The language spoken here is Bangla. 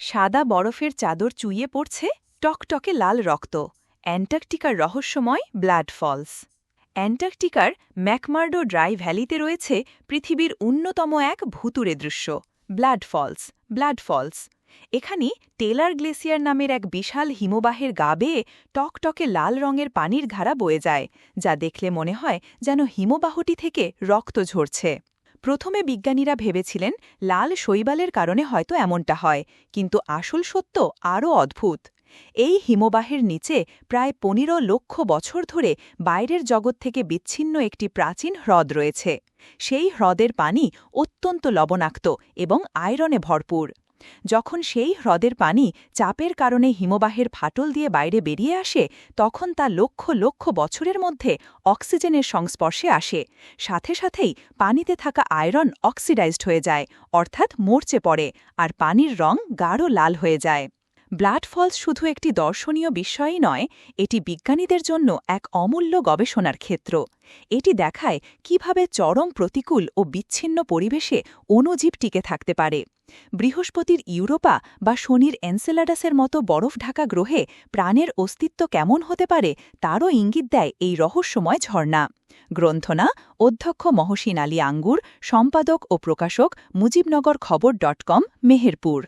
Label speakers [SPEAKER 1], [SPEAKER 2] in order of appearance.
[SPEAKER 1] সাদা বরফের চাদর চুইয়ে পড়ছে টকটকে লাল রক্ত। অ্যান্টার্কটিকার রহস্যময় ব্লাড ফলস। অ্যান্টার্কটিকার ম্যাকমার্ডো ড্রাই ভ্যালিতে রয়েছে পৃথিবীর অন্যতম এক ভুতুরে দৃশ্য, ব্লাড ফলস ব্লাড ফলস। এখানে টেলার গ্লেসিয়ার নামের এক বিশাল হিমবাহের গা বেয়ে টকটকে লাল রঙের পানির ধারা বয়ে যায়, যা দেখলে মনে হয় যেন হিমবাহটি থেকে রক্ত ঝরছে। প্রথমে বিজ্ঞানীরা ভেবেছিলেন, লাল শৈবালের কারণে হয়তো এমনটা হয়, কিন্তু আসল সত্য আরও অদ্ভুত। এই হিমবাহের নিচে প্রায় পনেরো লক্ষ বছর ধরে বাইরের জগৎ থেকে বিচ্ছিন্ন একটি প্রাচীন হ্রদ রয়েছে। সেই হ্রদের পানি অত্যন্ত লবণাক্ত এবং আয়রনে ভরপুর। যখন সেই হ্রদের পানি চাপের কারণে হিমবাহের ফাটল দিয়ে বাইরে বেরিয়ে আসে, তখন তা লক্ষ লক্ষ বছরের মধ্যে অক্সিজেনের সংস্পর্শে আসে। সাথে সাথেই পানিতে থাকা আয়রন অক্সিডাইজড হয়ে যায়, অর্থাৎ মরচে পড়ে, আর পানির রং গাঢ় লাল হয়ে যায়। ব্লাড ফলস শুধু একটি দর্শনীয় বিষয়ই নয়, এটি বিজ্ঞানীদের জন্য এক অমূল্য গবেষণার ক্ষেত্র। এটি দেখায় কীভাবে চরম প্রতিকূল ও বিচ্ছিন্ন পরিবেশে অণুজীব টিকে থাকতে পারে। বৃহস্পতির ইউরোপা বা শনির এনসেলাডাসের মতো বরফ ঢাকা গ্রহে প্রাণের অস্তিত্ব কেমন হতে পারে তারও ইঙ্গিত দেয় এই রহস্যময় ঝর্ণা। গ্রন্থনা, অধ্যক্ষ মহসিন আলী আঙ্গুর, সম্পাদক ও প্রকাশক মুজিবনগর খবর ডট কম, মেহেরপুর।